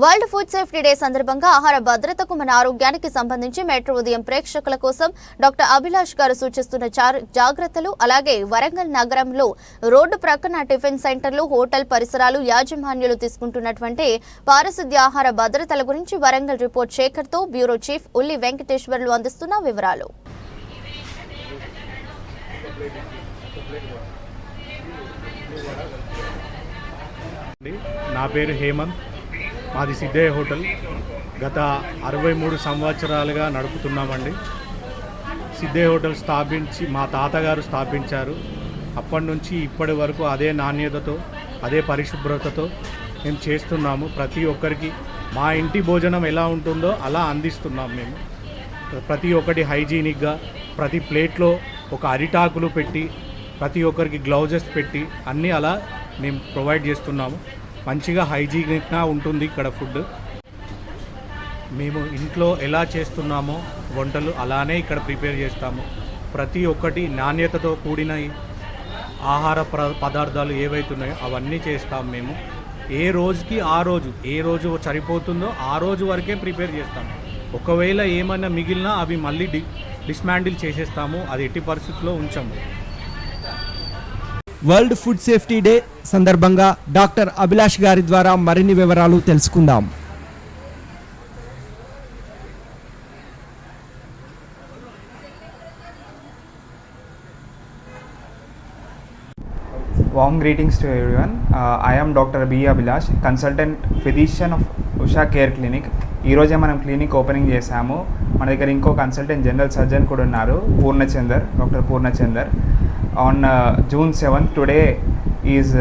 World food safety day సందర్భంగా ఆహార భద్రతకు మన ఆరోగ్యానికి సంబంధించి మెట్రో ఉదయం ప్రేక్షకుల కోసం డాక్టర్ అభిలాష్ గారు సూచిస్తున్న చార్- జాగ్రత్తలు అలాగే వరంగల్ నగరంలో రోడ్డు ప్రక్కన టిఫిన్ సెంటర్లు హోటల్ పరిసరాలు యాజమాన్యులు తీసుకుంటున్నటువంటి పారిశుద్ధ్య ఆహార భద్రతల గురించి వరంగల్ రిపోర్ట్ శేఖర్తో బ్యూరో చీఫ్ ఉల్లి వెంకటేశ్వర్లు అందిస్తున్న వివరాలు. నా పేరు హేమంత్. మాది సిద్ధయ్య హోటల్ గత అరవై మూడు సంవత్సరాలుగా నడుపుతున్నామండి. సిద్ధయ్య హోటల్ స్థాపించి మా తాతగారు స్థాపించారు. అప్పటి నుంచి ఇప్పటి వరకు అదే నాణ్యతతో అదే పరిశుభ్రతతో మేము చేస్తున్నాము. ప్రతి ఒక్కరికి మా ఇంటి భోజనం ఎలా ఉంటుందో అలా అందిస్తున్నాం మేము. ప్రతి ఒక్కటి హైజీనిక్గా ప్రతి ప్లేట్లో ఒక అరిటాకులు పెట్టి ప్రతి ఒక్కరికి గ్లౌజెస్ పెట్టి అన్నీ అలా మేము ప్రొవైడ్ చేస్తున్నాము. మంచిగా హైజీనిక్గా ఉంటుంది ఇక్కడ ఫుడ్. మేము ఇంట్లో ఎలా చేస్తున్నామో వంటలు అలానే ఇక్కడ ప్రిపేర్ చేస్తాము. ప్రతి ఒక్కటి నాణ్యతతో కూడిన ఆహార పదార్థాలు ఏవైతున్నాయో అవన్నీ చేస్తాం మేము. ఏ రోజుకి ఆ రోజు ఏ రోజు సరిపోతుందో ఆ రోజు వరకే ప్రిపేర్ చేస్తాం. ఒకవేళ ఏమైనా మిగిలినా అవి మళ్ళీ డి డిస్మాండిల్ చేసేస్తాము. అది ఎట్టి పరిస్థితుల్లో ఉంచము. వరల్డ్ ఫుడ్ సేఫ్టీ డే సందర్భంగా డాక్టర్ అభిలాష్ గారి ద్వారా మరిన్ని వివరాలు తెలుసుకుందాం Warm greetings to everyone. Uh, I am Dr. B. Abhilash, consultant physician of Usha care clinic ఈరోజే మనం క్లినిక్ ఓపెనింగ్ చేశాము మన దగ్గర ఇంకో కన్సల్టెంట్ జనరల్ సర్జన్ కూడా ఉన్నారు Purnachandar doctor Purnachandar on June seven today is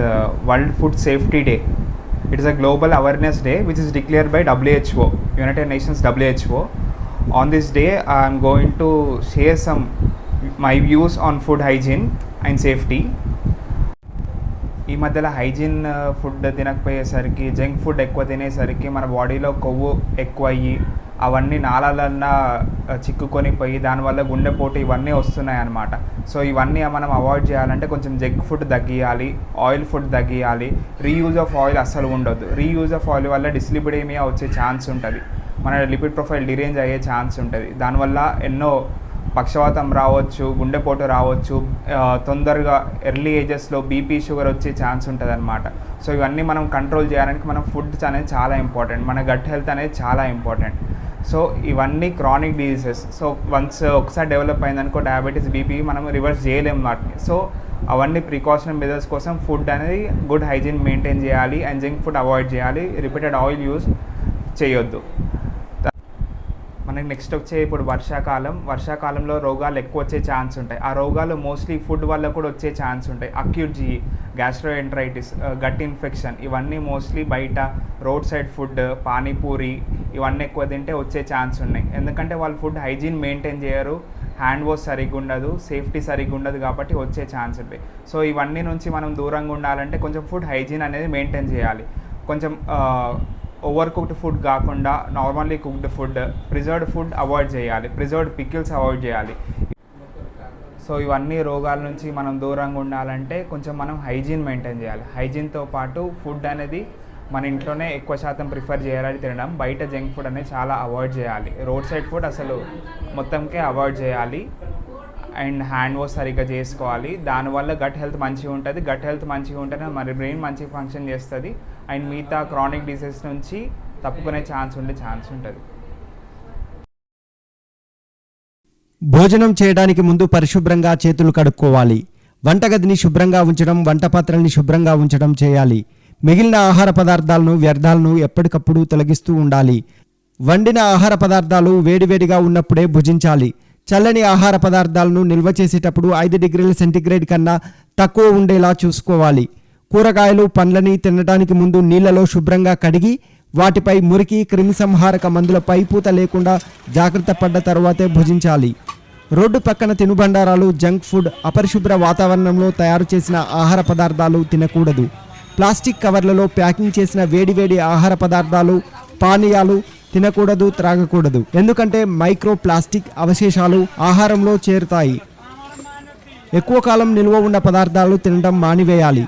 world food safety day it is a global awareness day which is declared by WHO United Nations WHO on this day I'm going to share some my views on food hygiene and safety ఈ మధ్యలో hygiene food తినకపోయేసరికి junk food ఎక్కువ తినేసరికి మన బాడీలో కొవ్వు ఎక్కువ అయ్యి అవన్నీ నాళాలన్నా చిక్కుకొని పోయి దానివల్ల గుండెపోటు ఇవన్నీ వస్తున్నాయి అన్నమాట సో ఇవన్నీ మనం అవాయిడ్ చేయాలంటే కొంచెం జగ్ ఫుడ్ తగ్గియాలి ఆయిల్ ఫుడ్ తగ్గియాలి. రీయూజ్ ఆఫ్ ఆయిల్ అస్సలు ఉండొద్దు. రీయూజ్ ఆఫ్ ఆయిల్ వల్ల డిస్లిపిడేమియా వచ్చే ఛాన్స్ ఉంటుంది. మన లిపిడ్ ప్రొఫైల్ డిరేంజ్ అయ్యే ఛాన్స్ ఉంటుంది. దానివల్ల ఎన్నో పక్షవాతం రావచ్చు గుండెపోటు రావచ్చు తొందరగా ఎర్లీ ఏజెస్లో బీపీ షుగర్ వచ్చే ఛాన్స్ ఉంటుంది అనమాట సో ఇవన్నీ మనం కంట్రోల్ చేయడానికి మనం ఫుడ్ అనేది చాలా ఇంపార్టెంట్. మన గట్ హెల్త్ అనేది చాలా ఇంపార్టెంట్. సో ఇవన్నీ chronic diseases so once uh, ఒకసారి డెవలప్ అయిందనుకో డయాబెటీస్ బీపీ మనం రివర్స్ చేయలేము వాటిని సో అవన్నీ ప్రికాషన్ మెజర్స్ కోసం ఫుడ్ అనేది గుడ్ హైజీన్ మెయింటైన్ చేయాలి. అండ్ జంక్ ఫుడ్ అవాయిడ్ చేయాలి. రిపీటెడ్ ఆయిల్ యూస్ చేయొద్దు. మనకి నెక్స్ట్ వచ్చే ఇప్పుడు వర్షాకాలం. వర్షాకాలంలో రోగాలు ఎక్కువ వచ్చే ఛాన్స్ ఉంటాయి. ఆ రోగాలు మోస్ట్లీ ఫుడ్ వల్ల కూడా వచ్చే ఛాన్స్ ఉంటాయి. అక్యూట్ జీ గ్యాస్ట్రోఎంట్రైటిస్ గట్ ఇన్ఫెక్షన్ ఇవన్నీ మోస్ట్లీ బయట రోడ్ సైడ్ ఫుడ్ పానీపూరి ఇవన్నీ ఎక్కువ తింటే వచ్చే ఛాన్స్ ఉన్నాయి. ఎందుకంటే వాళ్ళు ఫుడ్ హైజీన్ మెయింటైన్ చేయరు. హ్యాండ్ వాష్ సరిగ్గా ఉండదు సేఫ్టీ సరిగ్గా ఉండదు కాబట్టి వచ్చే ఛాన్స్ ఉంటాయి సో ఇవన్నీ నుంచి మనం దూరంగా ఉండాలంటే కొంచెం ఫుడ్ హైజీన్ అనేది మెయింటైన్ చేయాలి. కొంచెం ఓవర్ కుక్డ్ ఫుడ్ కాకుండా normally cooked food preserved food avoid చేయాలి. ప్రిజర్వ్డ్ పికిల్స్ అవాయిడ్ చేయాలి. సో ఇవన్నీ రోగాల నుంచి మనం దూరంగా ఉండాలంటే కొంచెం మనం హైజీన్ మెయింటైన్ చేయాలి. హైజీన్తో పాటు ఫుడ్ అనేది మన ఇంట్లోనే ఎక్కువ శాతం ప్రిఫర్ చేయాలి తినడం బయట జంక్ ఫుడ్ అనేది చాలా అవాయిడ్ చేయాలి. రోడ్ సైడ్ ఫుడ్ అసలు మొత్తంకే అవాయిడ్ చేయాలి. అండ్ హ్యాండ్ వాష్ సరిగ్గా చేసుకోవాలి. దానివల్ల గట్ హెల్త్ మంచిగా ఉంటుంది. గట్ హెల్త్ మంచిగా ఉంటేనే మరి బ్రెయిన్ మంచిగా ఫంక్షన్ చేస్తుంది. అండ్ మిగతా క్రానిక్ డిసీజ్ నుంచి తప్పుకునే ఛాన్స్ ఉండే ఛాన్స్ ఉంటుంది. భోజనం చేయడానికి ముందు పరిశుభ్రంగా చేతులు కడుక్కోవాలి. వంటగదిని శుభ్రంగా ఉంచడం వంట పాత్రల్ని శుభ్రంగా ఉంచడం చేయాలి. మిగిలిన ఆహార పదార్థాలను వ్యర్థాలను ఎప్పటికప్పుడు తొలగిస్తూ ఉండాలి. వండిన ఆహార పదార్థాలు వేడివేడిగా ఉన్నప్పుడే భుజించాలి. చల్లని ఆహార పదార్థాలను నిల్వ చేసేటప్పుడు ఐదు డిగ్రీల సెంటీగ్రేడ్ కన్నా తక్కువ ఉండేలా చూసుకోవాలి. కూరగాయలు పండ్లని తినడానికి ముందు నీళ్ళలో శుభ్రంగా కడిగి వాటిపై మురికి క్రిమిసంహారక మందులపై పూత లేకుండా జాగ్రత్త పడ్డ తర్వాతే భుజించాలి. రోడ్డు పక్కన తినుబండారాలు జంక్ ఫుడ్ అపరిశుభ్ర వాతావరణంలో తయారు చేసిన ఆహార పదార్థాలు తినకూడదు. ప్లాస్టిక్ కవర్లలో ప్యాకింగ్ చేసిన వేడివేడి ఆహార పదార్థాలు పానీయాలు తినకూడదు త్రాగకూడదు. ఎందుకంటే మైక్రో ప్లాస్టిక్ అవశేషాలు ఆహారంలో చేరుతాయి. ఎక్కువ కాలం నిల్వ ఉన్న పదార్థాలు తినడం మానివేయాలి.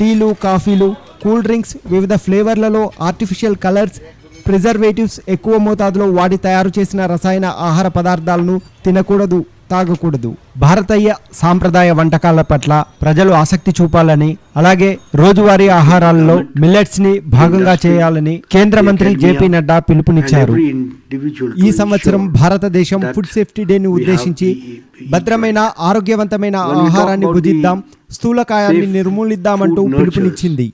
టీలు కాఫీలు కూల్ డ్రింక్స్ వివిధ ఫ్లేవర్లలో ఆర్టిఫిషియల్ కలర్స్ ప్రిజర్వేటివ్స్ ఎక్కువ మోతాదులో వాడి తయారు చేసిన రసాయన ఆహార పదార్థాలను తినకూడదు. తాగకూడదు. భారతీయ సాంప్రదాయ వంటకాల పట్ల ప్రజలు ఆసక్తి చూపాలని అలాగే రోజువారీ ఆహారాలలో మిల్లెట్స్ని భాగంగా చేయాలని కేంద్ర మంత్రి జేపీ నడ్డా పిలుపునిచ్చారు. ఈ సంవత్సరం భారతదేశం ఫుడ్ సేఫ్టీ డేని ఉద్దేశించి భద్రమైన ఆరోగ్యవంతమైన ఆహారాన్ని భుజిద్దాం స్థూలకాయాన్ని నిర్మూలిద్దామంటూ పిలుపునిచ్చింది.